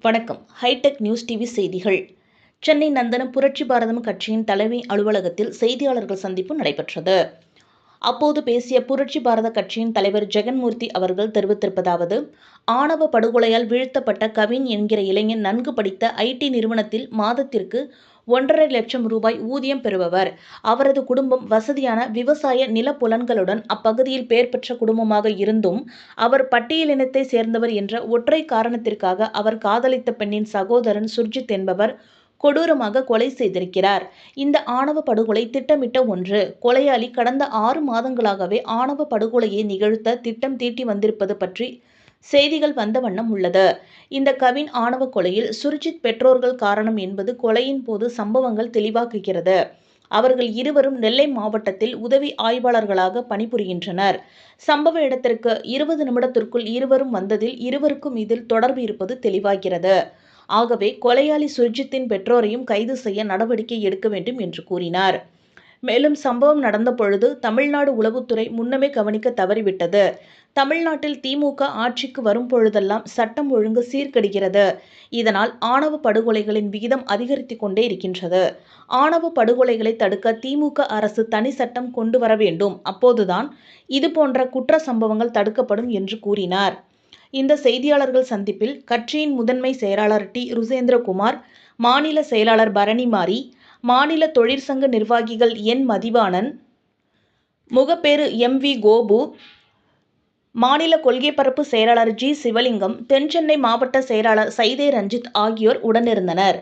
வணக்கம். Hitech news TV செய்திகள். சென்னை நந்தனம் புரட்சி பாரதம் கட்சியின் தலைமை அலுவலகத்தில் செய்தியாளர்கள் சந்திப்பு நடைபெற்றது. அப்போது பேசிய புரட்சி பாரத கட்சியின் தலைவர் ஜெகன்மூர்த்தி அவர்கள் தெரிவித்திருப்பதாவது ஆணவ படுகொலையால் வீழ்த்தப்பட்ட கவின் என்கிற இளைஞன் நன்கு படித்த ஐடி நிறுவனத்தில் மாதத்திற்கு ஒன்றரை லட்சம் ரூபாய் ஊதியம் பெறுபவர். அவரது குடும்பம் வசதியான விவசாய நிலப்புலன்களுடன் அப்பகுதியில் பெயர் பெற்ற குடும்பமாக இருந்தும் அவர் பட்டியலினத்தை சேர்ந்தவர் என்ற ஒற்றை காரணத்திற்காக அவர் காதலித்த பெண்ணின் சகோதரன் சுர்ஜித் என்பவர் கொடூரமாக கொலை செய்திருக்கிறார். இந்த ஆணவ படுகொலை திட்டமிட்ட ஒன்று. கொலையாளி கடந்த ஆறு மாதங்களாகவே ஆணவ படுகொலையை நிகழ்த்த திட்டம் தீட்டி வந்திருப்பது பற்றி செய்திகள் வந்த வண்ணம் உள்ளது. இந்த கவின் ஆணவ கொலையில் சுர்ஜித் பெற்றோர்கள் காரணம் என்பது கொலையின் போது சம்பவங்கள் தெளிவாக்குகிறது. அவர்கள் இருவரும் நெல்லை மாவட்டத்தில் உதவி ஆய்வாளர்களாக பணிபுரிகின்றனர். சம்பவ இடத்திற்கு இருபது நிமிடத்திற்குள் இருவரும் வந்ததில் இருவருக்கும் இதில் தொடர்பு இருப்பது தெளிவாகிறது. ஆகவே கொலையாளி சுர்ஜித்தின் பெற்றோரையும் கைது செய்ய நடவடிக்கை எடுக்க வேண்டும் என்று கூறினார். மேலும் சம்பவம் நடந்த பொழுது தமிழ்நாடு உளவுத்துறை முன்னமே கவனிக்க தவறிவிட்டது. தமிழ்நாட்டில் திமுக ஆட்சிக்கு வரும் பொழுதெல்லாம் சட்டம் ஒழுங்கு சீர்கெடுகிறது. இதனால் ஆணவ படுகொலைகளின் விகிதம் அதிகரித்து கொண்டே இருக்கின்றது. ஆணவ படுகொலைகளை தடுக்க திமுக அரசு தனி சட்டம் கொண்டு வர வேண்டும். அப்போதுதான் இதுபோன்ற குற்ற சம்பவங்கள் தடுக்கப்படும் என்று கூறினார். இந்த செய்தியாளர்கள் சந்திப்பில் கட்சியின் முதன்மை செயலாளர் டி. ருசேந்திரகுமார் மாநில செயலாளர் பரணிமாரி மாநில தொழிற்சங்க நிர்வாகிகள் N. Mathivanan Mogappair M. V. Gopu மாநில கொள்கை பரப்பு செயலாளர் ஜி. சிவலிங்கம் தென்சென்னை மாவட்ட செயலாளர் சைதே ரஞ்சித் ஆகியோர் உடனிருந்தனர்.